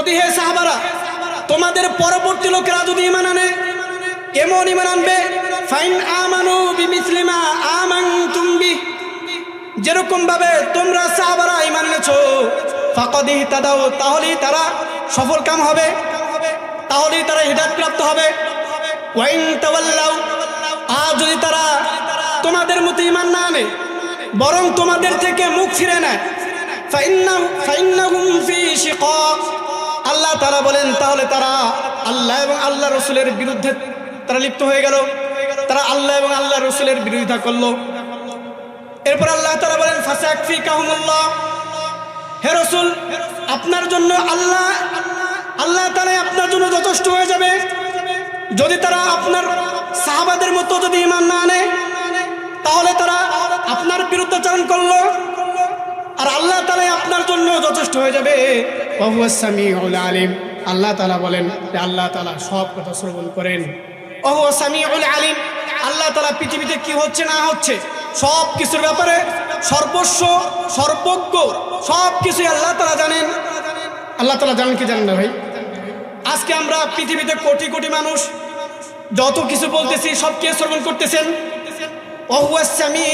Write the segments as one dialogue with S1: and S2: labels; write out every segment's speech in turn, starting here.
S1: যদি হে সাহাবারা, তোমাদের পরবর্তী লোকেরা যদি ইমান আনে, কেমন ইমান আনবে? ফাইন আমানু বিমিসলিমা আমান তুমি যেরকম ভাবে তোমরা সাহাবারা ইমান এনেছো, ফাকদি তাদাও তাহলেই তারা সফল কাম হবে, তাহলেই তারা হৃদায়ত প্রাপ্ত হবে। ওয়াইন তাওয়াল্লাও আর যদি তারা তোমাদের মতো ইমান না আনে, বরং তোমাদের থেকে মুখ ফিরে নেয়। আল্লাহ তারা বলেন, তাহলে তারা আল্লাহ এবং আল্লাহ রসুলের বিরুদ্ধে তারা লিপ্ত হয়ে গেল। তারা আল্লাহ এবং আল্লাহ রসুলের বিরোধিতা করল। এরপর আল্লাহ তারা বলেন হে রসুল, আপনার জন্য আল্লাহ আল্লাহ তারা আপনার জন্য যথেষ্ট হয়ে যাবে। যদি তারা আপনার সাহাবাদের মতো যদি ইমান না আনে, তাহলে তারা আপনার বিরুদ্ধাচরণ করল। আর আল্লাহ তালা আপনার জন্য যথেষ্ট হয়ে যাবে। অহুয়াসামি আলিম। আল্লাহ তালা বলেন আল্লাহ তালা সব কথা শ্রবণ করেন। অহুয়াসামি আলিম, আল্লাহ তালা পৃথিবীতে কি হচ্ছে না হচ্ছে, সব কিছুর ব্যাপারে সর্বস্ব, সর্বজ্ঞ, সব কিছুই আল্লাহ তালা জানেন। আল্লাহ তালা জানেন কি জানেন না ভাই? আজকে আমরা পৃথিবীতে কোটি কোটি মানুষ, যত কিছু বলতেছি, সব কে শ্রবণ করতেছেন? অহুয়াসামি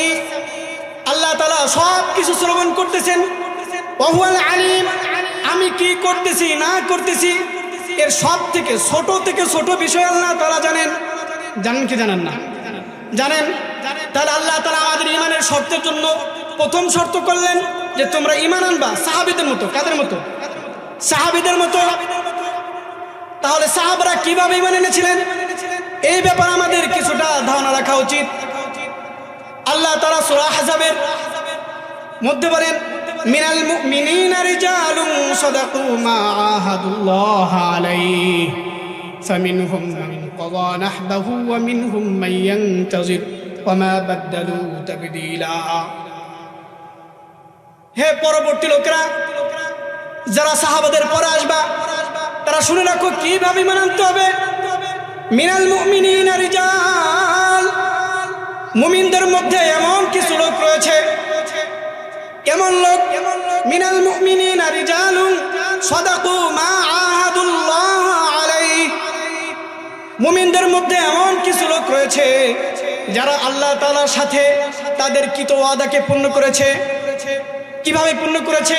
S1: আল্লাহ তালা সব কিছু শ্রবণ করতেছেন। অহুয়াল আলিম আমি কি করতেছি, না করতেছি, এর সব থেকে ছোট থেকে ছোট বিষয় আল্লাহ তারা জানেন। জানেন কি জানেন না? জানেন? তাহলে আল্লাহ তারা আমাদের ইমানের শর্তের জন্য প্রথম শর্ত করলেন যে তোমরা ইমান আনবা সাহাবিদের মতো। কাদের মতো? সাহাবিদের মতো। তাহলে সাহাবরা কীভাবে ইমান এনেছিলেন? এই ব্যাপারে আমাদের কিছুটা ধারণা রাখা উচিত। আল্লাহ তারা সুরা হাজাবের মধ্যে বলেন মিনাল মুমিনিনা রিজালুন সাদাকু মা আহাদুল্লাহ আলাইহি فمنهم من قضى نحبه ومنهم من ينتظر وما بدلوا تبديلا হে পরবর্তী লোকেরা যারা সাহাবাদের পরে আসবা তারা শুনে রাখো কিভাবে মানাতে হবে মিনাল মুমিনিনা রিজাল মুমিনদের মধ্যে এমন কিছু লোক রয়েছে এমন লোক, মিনাল মুমিনিনা রিজালুন সাদাকু মা আহাদুল্লাহ আলাইহি। মুমিনদের মধ্যে এমন কিছু লোক রয়েছে যারা আল্লাহ তাআলার সাথে তাদের কিত ওয়াদাকে পূর্ণ করেছে। কীভাবে পূর্ণ করেছে?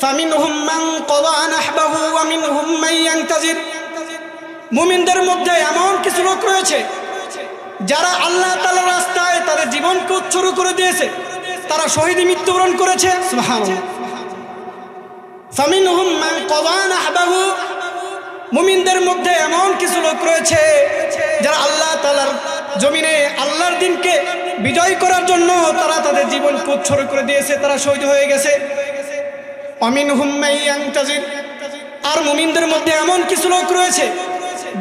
S1: ফামিনহুম মান ক্বাদা নাহবাহু ওয়া মিনহুম মান ইয়ান্তাজির। মুমিনদের মধ্যে এমন কিছু লোক রয়েছে যারা আল্লাহ তাআলার রাস্তায় তাদের জীবনকে উৎসর্গ করে দিয়েছে। তারা শহীদ মৃত্যুবরণ করেছে। মান মুমিনদের মধ্যে এমন কিছু লোক রয়েছে, যারা আল্লাহ তাআলার জমিনে আল্লাহর দিনকে বিজয় করার জন্য তারা তাদের জীবন উৎসর্গ করে দিয়েছে, তারা শহীদ হয়ে গেছে। অমিন হুম্মাইয়ান্তাজির আর মুমিনদের মধ্যে এমন কিছু লোক রয়েছে,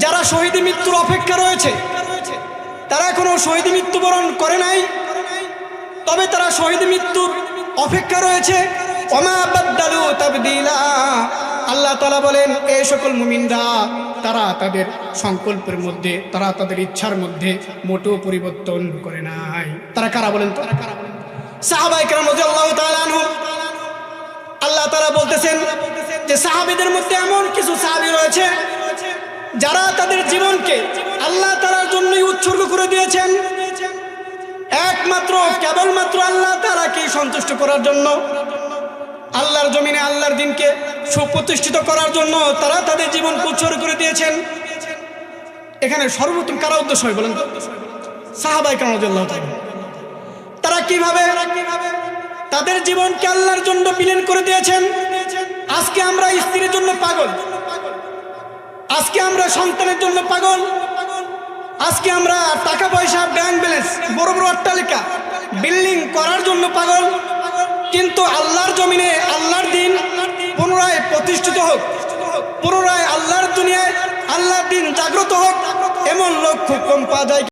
S1: যারা শহীদ মৃত্যুর অপেক্ষা রয়েছে। তারা কোনো শহীদ মৃত্যুবরণ করে নাই। তবে তারা শহীদ মৃত্যুর অপেক্ষা রয়েছে। তাবদিলা। আল্লাহ তালা বলেন এই সকল মুমিনরা, তারা তাদের সংকল্পের মধ্যে, তারা তাদের ইচ্ছার মধ্যে মোটেও পরিবর্তন করে নাই। তারা কারা বলেন তো? সাহাবাই কেরাম রাদিয়াল্লাহু তাআলা আনহু। আল্লাহ তারা বলতেছেন যে, সাহাবিদের মধ্যে এমন কিছু সাহাবি রয়েছে, যারা তাদের জীবনকে আল্লাহ তালার জন্যই উৎসর্গ করে দিয়েছেন। একমাত্র, কেবলমাত্র আল্লাহ তালাকে সন্তুষ্ট করার জন্য, আল্লাহর জমিনে আল্লাহর দিনকে সুপ্রতিষ্ঠিত করার জন্য তারা তাদের জীবন উৎসর্গ করে দিয়েছেন। এখানে সর্বোত্তম কারা উদ্দেশ্য হয় বলেন? সাহাবাই কেন তারা কীভাবে, তাদের জীবনকে আল্লাহর জন্য বিলীন করে দিয়েছেন? আজকে আমরা স্ত্রীর জন্য পাগল। আজকে আমরা সন্তানের জন্য পাগল। আজকে আমরা টাকা পয়সা ব্যাংক ব্যালেন্স বড় বড় অট্টালিকা বিল্ডিং করার জন্য পাগল। কিন্তু আল্লাহর জমিনে, আল্লাহর দিন পুনরায় প্রতিষ্ঠিত হোক, পুনরায় আল্লাহর দুনিয়ায় আল্লাহর দিন জাগ্রত হোক, এমন লক্ষ্য কম পাওয়া যায়